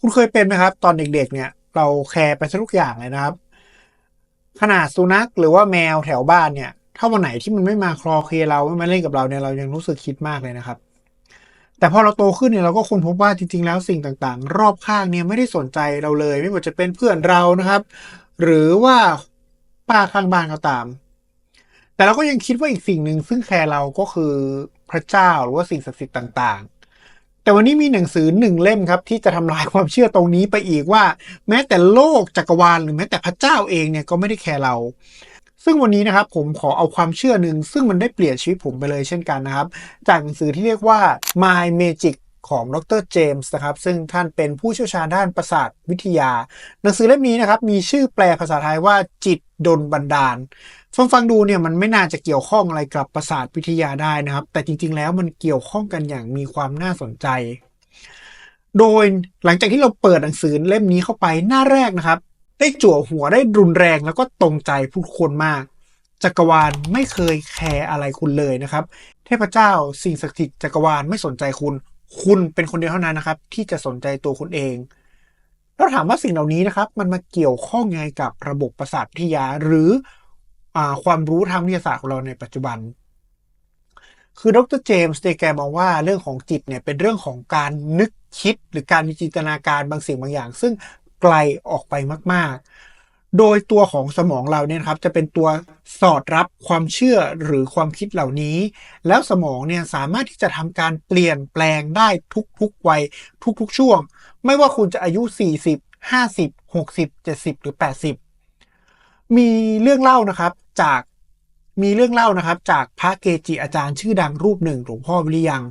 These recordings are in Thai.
คุณเคยเป็นไหมครับ ตอนเด็กๆ เนี่ย เราแคร์ไปทุกอย่างเลยนะครับ ขนาดสุนัขหรือว่าแมวแถวบ้านเนี่ย ถ้าวันไหนที่มันไม่มาคลอเคลียเราไม่มาเล่นกับเราเนี่ยเรายังรู้สึกคิดมากเลยนะครับ แต่พอเราโตขึ้นเนี่ยเราก็ค้นพบว่าจริง ๆ แล้วสิ่งต่างๆ รอบข้างเนี่ยไม่ได้สนใจเราเลย ไม่ว่าจะเป็นเพื่อนเรานะครับ หรือว่าป้าข้างบ้านก็ตาม แต่เราก็ยังคิดว่าอีกสิ่งหนึ่งซึ่งแคร์เราก็คือพระเจ้าหรือว่าสิ่งศักดิ์สิทธิ์ต่างๆ แต่วันนี้มีหนังสือหนึ่งเล่มครับที่จะทำลายความเชื่อตรงนี้ไปอีกว่า แม้แต่โลกจักรวาลหรือแม้แต่พระเจ้าเองเนี่ยก็ไม่ได้แคร์เรา ซึ่งวันนี้นะครับผมขอเอาความเชื่อหนึ่งซึ่งมันได้เปลี่ยนชีวิตผมไปเลยเช่นกันนะครับ จากหนังสือที่เรียกว่า My Magic ของดรเจมส์นะครับ ซึ่งท่านเป็นผู้เชี่ยวชาญด้านประสาทวิทยา หนังสือเล่มนี้นะครับ มีชื่อแปลภาษาไทยว่าจิตดลบันดาล ฟังฟังดูเนี่ยมันไม่น่าจะเกี่ยวข้องอะไรกับประสาทวิทยาได้นะครับ แต่จริง ๆ แล้วมันเกี่ยวข้องกันอย่างมีความน่าสนใจ โดยหลังจากที่เราเปิดหนังสือเล่มนี้เข้าไปหน้าแรกนะครับ ได้จั่วหัวได้รุนแรงแล้วก็ตรงใจผู้คนมากจักรวาลไม่เคยแคร์อะไรคุณเลยนะครับ เทพเจ้าสิ่งศักดิ์สิทธิ์จักรวาลไม่สนใจคุณ คุณเป็นคนเดียวเท่านั้นนะครับ ที่จะสนใจตัวคุณเอง แล้วถามว่าสิ่งเหล่านี้นะครับ มันมาเกี่ยวข้องไงกับระบบประสาทวิทยาหรืออความรู้ทางวิทยาศาสตร์ของเราในปัจจุบัน คือดรเจมส์เดแกมองว่าเรื่องของจิตเนี่ยเป็นเรื่องของการนึกคิดหรือการมีจินตนาการบางสิ่งบางอย่าง ซึ่งไกลออกไปมาก ๆ โดยตัวของสมองเราเนี่ยครับจะเป็นตัวสอดรับความเชื่อหรือความคิดเหล่านี้ แล้วสมองเนี่ยสามารถที่จะทำการเปลี่ยนแปลงได้ทุกๆวัยทุกๆช่วง ไม่ว่าคุณจะอายุ 40 50 60 70 หรือ 80 มีเรื่องเล่านะครับจากมีเรื่องเล่านะครับ จากพระเกจิอาจารย์ชื่อดังรูปหนึ่งหลวงพ่อวิริยัง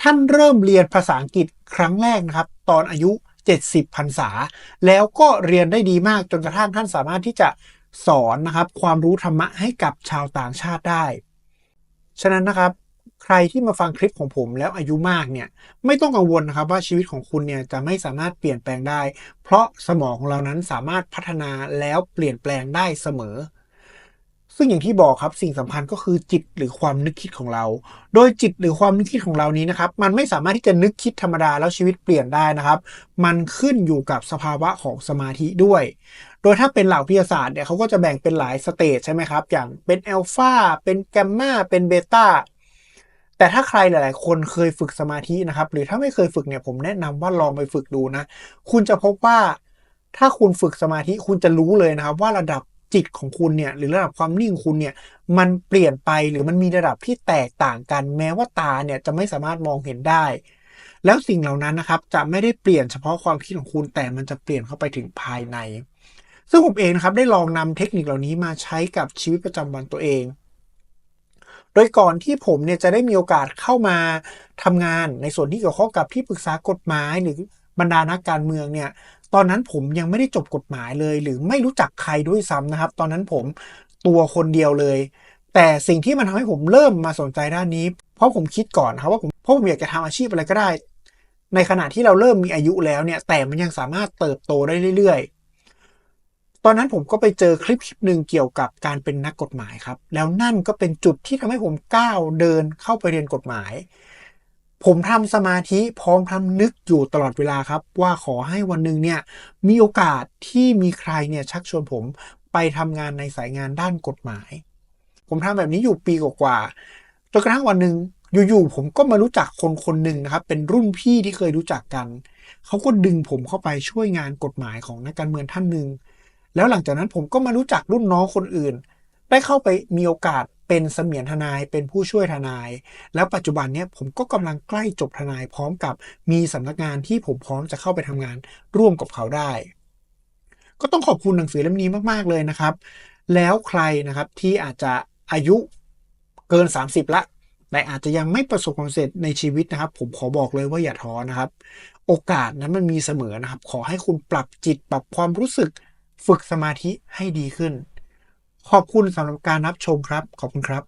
ท่านเริ่มเรียนภาษาอังกฤษครั้งแรกนะครับ ตอนอายุ 70พรรษา แล้วก็เรียนได้ดีมากจนกระทั่งท่านสามารถที่จะสอนนะครับความรู้ธรรมะให้กับชาวต่างชาติได้ ฉะนั้นนะครับใครที่มาฟังคลิปของผมแล้วอายุมากเนี่ยไม่ต้องกังวลนะครับว่าชีวิตของคุณเนี่ยจะไม่สามารถเปลี่ยนแปลงได้ เพราะสมองของเรานั้นสามารถพัฒนาแล้วเปลี่ยนแปลงได้เสมอ ซึ่งอย่างที่บอกครับสิ่งสำคัญก็คือจิตหรือความนึกคิดของเรา โดยจิตหรือความนึกคิดของเรานี้นะครับ มันไม่สามารถที่จะนึกคิดธรรมดาแล้วชีวิตเปลี่ยนได้นะครับ มันขึ้นอยู่กับสภาวะของสมาธิด้วย โดยถ้าเป็นหลักวิทยาศาสตร์เนี่ยเขาก็จะแบ่งเป็นหลายสเตจใช่ไหมครับ อย่างเป็นอัลฟาเป็นแกมมาเป็นเบต้าแต่ถ้าใครหลาย ๆ คนเคยฝึกสมาธินะครับ หรือถ้าไม่เคยฝึกเนี่ยผมแนะนำว่าลองไปฝึกดูนะ คุณจะพบว่าถ้าคุณฝึกสมาธิคุณจะรู้เลยนะครับ ว่าระดับ จิตของคุณเนี่ยหรือระดับความนิ่งคุณเนี่ยมันเปลี่ยนไปหรือมันมีระดับที่แตกต่างกัน แม้ว่าตาเนี่ยจะไม่สามารถมองเห็นได้ แล้วสิ่งเหล่านั้นนะครับจะไม่ได้เปลี่ยนเฉพาะความคิดของคุณแต่มันจะเปลี่ยนเข้าไปถึงภายใน ซึ่งผมเองนะครับได้ลองนำเทคนิคเหล่านี้มาใช้กับชีวิตประจำวันตัวเอง โดยก่อนที่ผมเนี่ยจะได้มีโอกาสเข้ามาทำงานในส่วนที่เกี่ยวข้องกับที่ปรึกษากฎหมายหรือบรรดานักการเมืองเนี่ย ตอนนั้นผมยังไม่ได้จบกฎหมายเลย หรือไม่รู้จักใครด้วยซ้ำนะครับ ตอนนั้นผมตัวคนเดียวเลย แต่สิ่งที่มันทำให้ผมเริ่มมาสนใจด้านนี้ เพราะผมคิดก่อนครับว่าผมเพราะผมอยากจะทำอาชีพอะไรก็ได้ ในขณะที่เราเริ่มมีอายุแล้วเนี่ย แต่มันยังสามารถเติบโตได้เรื่อยๆ ตอนนั้นผมก็ไปเจอคลิปคลิปหนึ่งเกี่ยวกับการเป็นนักกฎหมายครับ แล้วนั่นก็เป็นจุดที่ทำให้ผมก้าวเดินเข้าไปเรียนกฎหมาย ผมทำสมาธิพร้อมทำนึกอยู่ตลอดเวลาครับ ว่าขอให้วันหนึ่งเนี่ยมีโอกาสที่มีใครเนี่ยชักชวนผมไปทำงานในสายงานด้านกฎหมาย ผมทำแบบนี้อยู่ปีกว่าๆจนกระทั่งวันหนึ่งอยู่ๆผมก็มารู้จักคนคนหนึ่งนะครับ เป็นรุ่นพี่ที่เคยรู้จักกัน เขาก็ดึงผมเข้าไปช่วยงานกฎหมายของนักการเมืองท่านหนึ่งแล้วหลังจากนั้นผมก็มารู้จักรุ่นน้องคนอื่น ได้เข้าไปมีโอกาส เป็นเสมียนทนายเป็นผู้ช่วยทนาย แล้วปัจจุบันเนี้ยผมก็กำลังใกล้จบทนายพร้อมกับมีสำนักงานที่ผมพร้อมจะเข้าไปทำงานร่วมกับเขาได้ ก็ต้องขอบคุณหนังสือเล่มนี้มากๆเลยนะครับ แล้วใครนะครับที่อาจจะอายุเกิน 30 ละแต่อาจจะยังไม่ประสบความสำเร็จในชีวิตนะครับ ผมขอบอกเลยว่าอย่าท้อนะครับ โอกาสนั้นมันมีเสมอนะครับ ขอให้คุณปรับจิตปรับความรู้สึก ฝึกสมาธิให้ดีขึ้น ขอบคุณสำหรับการรับชมครับ ขอบคุณครับ